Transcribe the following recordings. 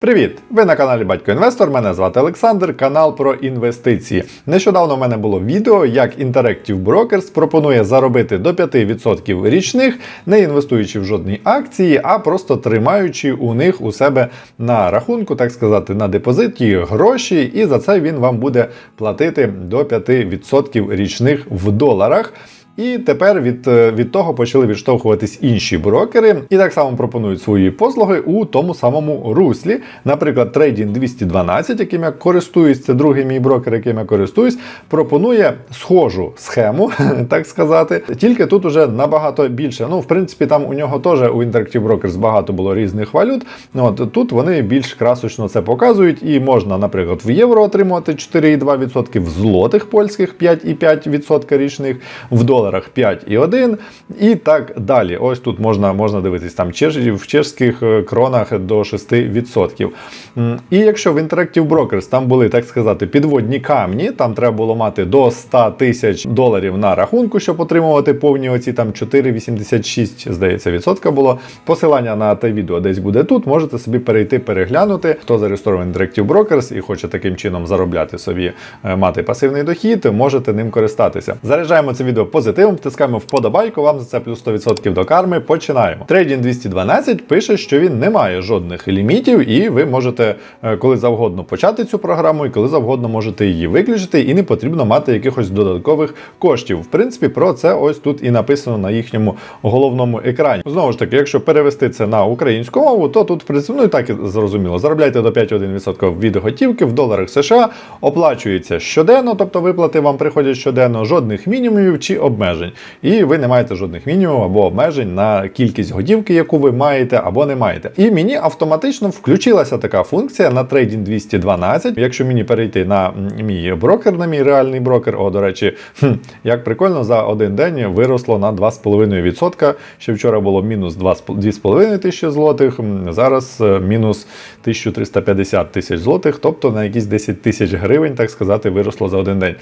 Привіт! Ви на каналі Батько Інвестор. Мене звати Олександр, канал про інвестиції. Нещодавно в мене було відео, як Interactive Brokers пропонує заробити до 5% річних, не інвестуючи в жодні акції, а просто тримаючи у них у себе на рахунку, так сказати, на депозиті гроші, і за це він вам буде платити до 5% річних в доларах. І тепер від, е, від того почали відштовхуватись інші брокери, і так само пропонують свої послуги у тому самому руслі. Наприклад, Trading 212, яким я користуюсь, це другий мій брокер, яким я користуюсь, пропонує схожу схему, так сказати. Тільки тут уже набагато більше. Ну, в принципі, там у нього теж у Interactive Brokers багато було різних валют. От тут вони більш красочно це показують, і можна, наприклад, в євро отримувати 4,2%, в злотих польських 5,5% річних, в доларах 5,1% і так далі. Ось тут можна можна дивитись там в чешських е, кронах до 6%. І якщо в Interactive Brokers там були, так сказати, підводні камні, там треба було мати до 100 тисяч доларів на рахунку, щоб отримувати повні оці там 4,86, здається, відсотка було. Посилання на те відео десь буде тут. Можете собі перейти переглянути, хто зареєстрований Interactive Brokers і хоче таким чином заробляти собі, е, мати пасивний дохід, можете ним користатися. Заряджаємо це відео позитивом, втискаємо вподобайку, вам за це плюс 100% до карми. Починаємо. Trading 212 пише, що він не має жодних лімітів, і ви можете е, коли завгодно почати цю програму, і коли завгодно можете її виключити, і не потрібно мати якихось додаткових коштів. В принципі, про це ось тут і написано на їхньому головному екрані. Знову ж таки, якщо перевести це на українську мову, то тут в принципі, ну і так і зрозуміло. Заробляйте до 5,1% від готівки в доларах США, оплачується щоденно, тобто виплати вам приходять щоденно, жодних мінімумів чи обмежень. І ви не маєте жодних мінімумів або обмежень на кількість готівки, яку ви маєте або не маєте. І мені автоматично включилася така функція на Trading 212. Якщо мені перейти на мій брокер, на мій реальний брокер, о, до речі, хм, як прикольно, за один день виросло на 2,5%. Ще вчора було мінус 2,5 тисячі злотих, зараз е, мінус 1350 тисяч злотих, тобто на якісь 10 тисяч гривень, так сказати, виросло за один день.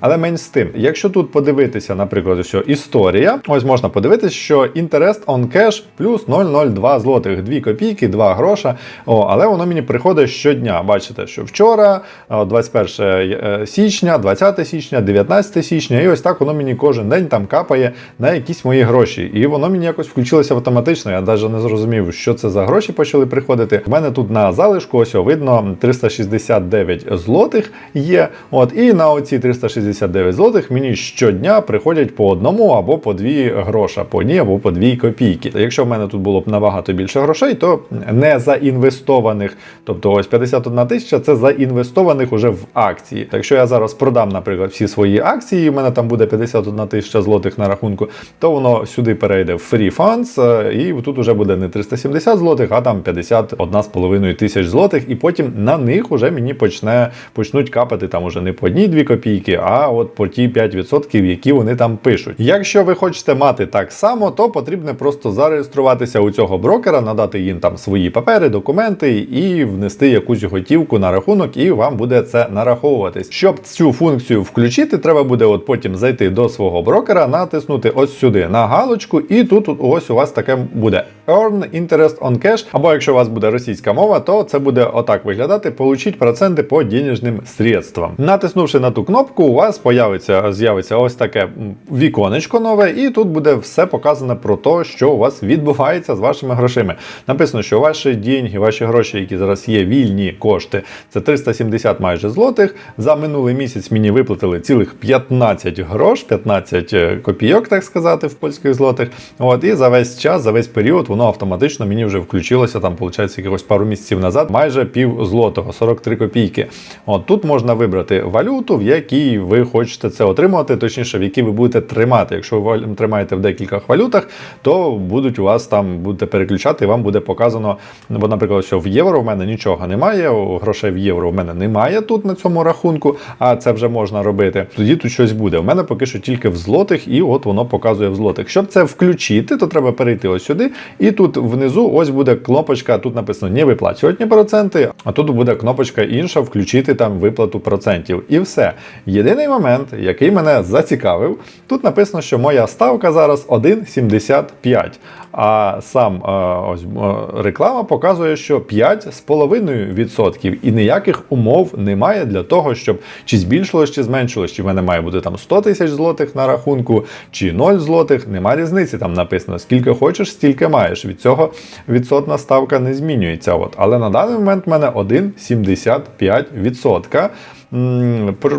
Але менш з тим, якщо тут подивитися, наприклад, що історія, ось можна подивитися, що interest on cash плюс 0,02 злотих, 2 копійки, 2 гроша. О, але воно мені приходить щодня. Бачите, що вчора, 21 е, січня, 20 січня, 19 січня, і ось так воно мені кожен день там капає на якісь мої гроші. І воно мені якось включилося автоматично. Я навіть не зрозумів, що це за гроші почали приходити. У мене тут на залишку ось видно 369 злотих є. От, і на оці 369 злотих мені щодня приходять по одному або по дві гроша, по одній або по дві копійки. Якщо в мене тут було б набагато більше грошей, то не заінвестованих, тобто ось 51 тисяча це заінвестованих уже в акції. Так Якщо я зараз продам, наприклад, всі свої акції, і в мене там буде 51 тисяча злотих на рахунку, то воно сюди перейде в free funds, е, і тут уже буде не 370 злотих, а там 51,5 тисяч злотих, і потім на них уже мені почне почнуть капати там уже не по одній-дві копійки, а от по ті 5%, які вони там пишуть. Якщо ви хочете мати так само, то потрібно просто зареєструватися у цього брокера, надати їм там свої папери, документи і внести якусь готівку на рахунок, і вам буде це нараховуватись. Щоб цю функцію включити, треба буде от потім зайти до свого брокера, натиснути ось сюди на галочку, і тут ось у вас таке буде Earn Interest on Cash, або якщо у вас буде російська мова, то це буде отак виглядати: получить проценти по денежним средствам. Натиснувши на ту кнопку, у вас появиться з'явиться ось таке віконечко нове, і тут буде все показано про те, що у вас відбувається з вашими грошима. Написано, що ваші деньги, ваші гроші, які зараз є, вільні кошти, це 370 майже злотих. За минулий місяць мені виплатили цілих 15 грош, 15 е, копійок, так сказати, в польських злотих. От і за весь час, за весь період, воно автоматично мені вже включилося там, виходить, якихось пару місяців назад, майже пів злотого, 43 копійки. От тут можна вибрати валюту, в якій ви хочете це отримувати, точніше, в якій ви будете тримати. Якщо ви тримаєте в декількох валютах, то будуть у вас там будете переключати, і вам буде показано. Бо, наприклад, що в євро в мене нічого немає, грошей в євро в мене немає тут на цьому рахунку, а це вже можна робити. Тоді тут щось буде. У мене поки що тільки в злотих, і от воно показує в злотих. Щоб це включити, то треба перейти ось сюди. І тут внизу ось буде кнопочка, тут написано не виплачувати проценти, а тут буде кнопочка інша включити там виплату процентів. І все. Єдиний момент, який мене зацікавив, Тут написано, що моя ставка зараз 1,75. А сам е, ось е, реклама показує, що 5,5% і ніяких умов немає для того, щоб чи збільшилось, чи зменшилось, чи в мене має бути там 100 тисяч злотих на рахунку, чи 0 злотих. Нема різниці. Там написано, скільки хочеш, стільки маєш. Від цього відсотна ставка не змінюється. От. Але на даний момент в мене 1,75%.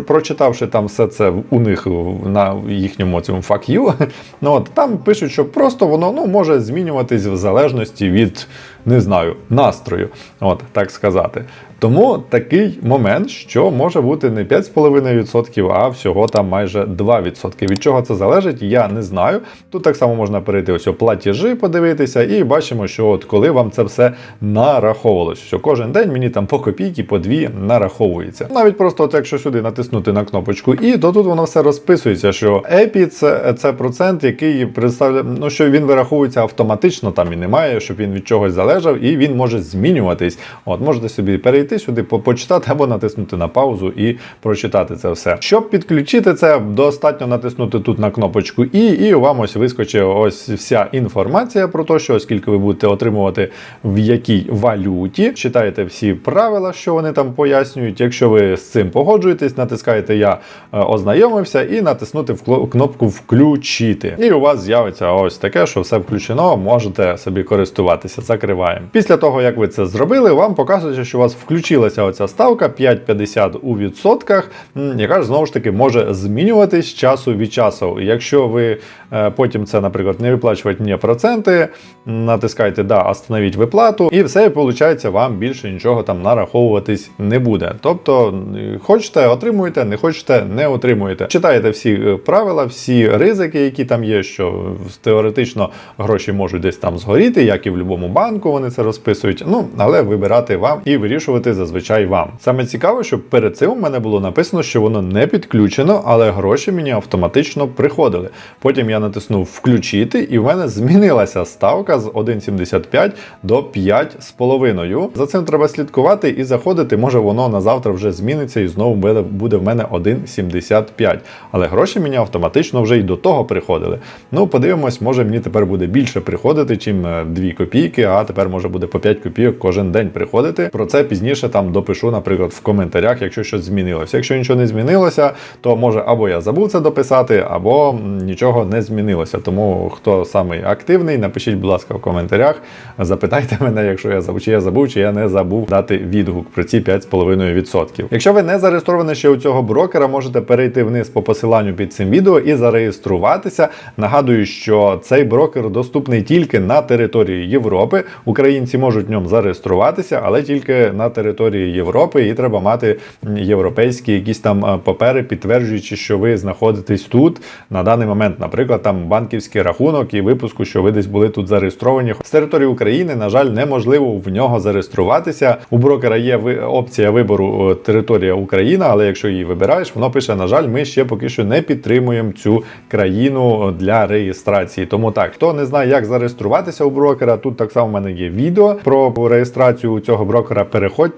Прочитавши там все це у них на їхньому цьому fuck ну от там пишуть, що просто воно ну, може змінюватись в залежності від не знаю настрою, от так сказати. Тому такий момент, що може бути не 5,5%, а всього там майже 2%. Від чого це залежить, я не знаю. Тут так само можна перейти ось у платежі, подивитися, і бачимо, що от коли вам це все нараховувалось, що кожен день мені там по копійки, по дві нараховується. Навіть просто, от якщо сюди натиснути на кнопочку І, то тут воно все розписується, що EPI це, це процент, який представляє, ну що він вираховується автоматично, там і немає, щоб він від чогось залежав, і він може змінюватись. От можете собі перейти сюди, по- почитати або натиснути на паузу і прочитати це все. Щоб підключити це, достатньо натиснути тут на кнопочку І, і вам ось вискочить ось вся інформація про те, що скільки ви будете отримувати в якій валюті. Читаєте всі правила, що вони там пояснюють. Якщо ви з цим погоджуєтесь, натискаєте Я е, ознайомився і натиснути кнопку Включити. І у вас з'явиться ось таке, що все включено, можете собі користуватися. Закриваємо. Після того, як ви це зробили, вам показується, що у вас включилася оця ставка 5,50 у відсотках, яка ж знову ж таки може змінюватись часу від часу. Якщо ви е, потім це, наприклад, не виплачувати мені проценти, натискаєте да, остановіть виплату, і все, виходить, вам більше нічого там нараховуватись не буде. Тобто, хочете, отримуєте, не хочете, не отримуєте. Читаєте всі е, правила, всі ризики, які там є, що теоретично гроші можуть десь там згоріти, як і в будь-якому банку вони це розписують. Ну, але вибирати вам і вирішувати зазвичай вам. Саме цікаве, що перед цим у мене було написано, що воно не підключено, але гроші мені автоматично приходили. Потім я натиснув включити, і в мене змінилася ставка з 1,75 до 5,5. За цим треба слідкувати і заходити. Може воно на завтра вже зміниться і знову буде, в мене 1,75. Але гроші мені автоматично вже й до того приходили. Ну, подивимось, може мені тепер буде більше приходити, чим 2 копійки, а тепер може буде по 5 копійок кожен день приходити. Про це пізніше там допишу, наприклад, в коментарях, якщо щось змінилося. Якщо нічого не змінилося, то може або я забув це дописати, або нічого не змінилося. Тому хто самий активний, напишіть, будь ласка, в коментарях. Запитайте мене, якщо я забув, чи я забув, чи я не забув дати відгук про ці 5,5%. Якщо ви не зареєстровані ще у цього брокера, можете перейти вниз по посиланню під цим відео і зареєструватися. Нагадую, що цей брокер доступний тільки на території Європи. Українці можуть в ньому зареєструватися, але тільки на території Європи, і треба мати європейські якісь там е, папери, підтверджуючи, що ви знаходитесь тут на даний момент, наприклад, там банківський рахунок і випуску, що ви десь були тут зареєстровані. З території України, на жаль, неможливо в нього зареєструватися. У брокера є опція вибору е, територія Україна, але якщо її вибираєш, воно пише: на жаль, ми ще поки що не підтримуємо цю країну для реєстрації. Тому так, хто не знає, як зареєструватися у брокера, тут так само в мене є відео про реєстрацію цього брокера.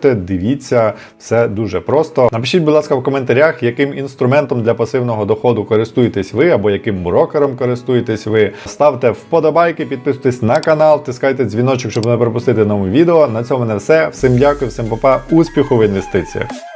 Переходьте, дивіться, все дуже просто. Напишіть, будь ласка, в коментарях, яким інструментом для пасивного доходу користуєтесь ви або яким брокером користуєтесь ви. Ставте вподобайки, підписуйтесь на канал, тискайте дзвіночок, щоб не пропустити нове відео. На цьому не все. Всім дякую, всім па-па, успіху в інвестиціях.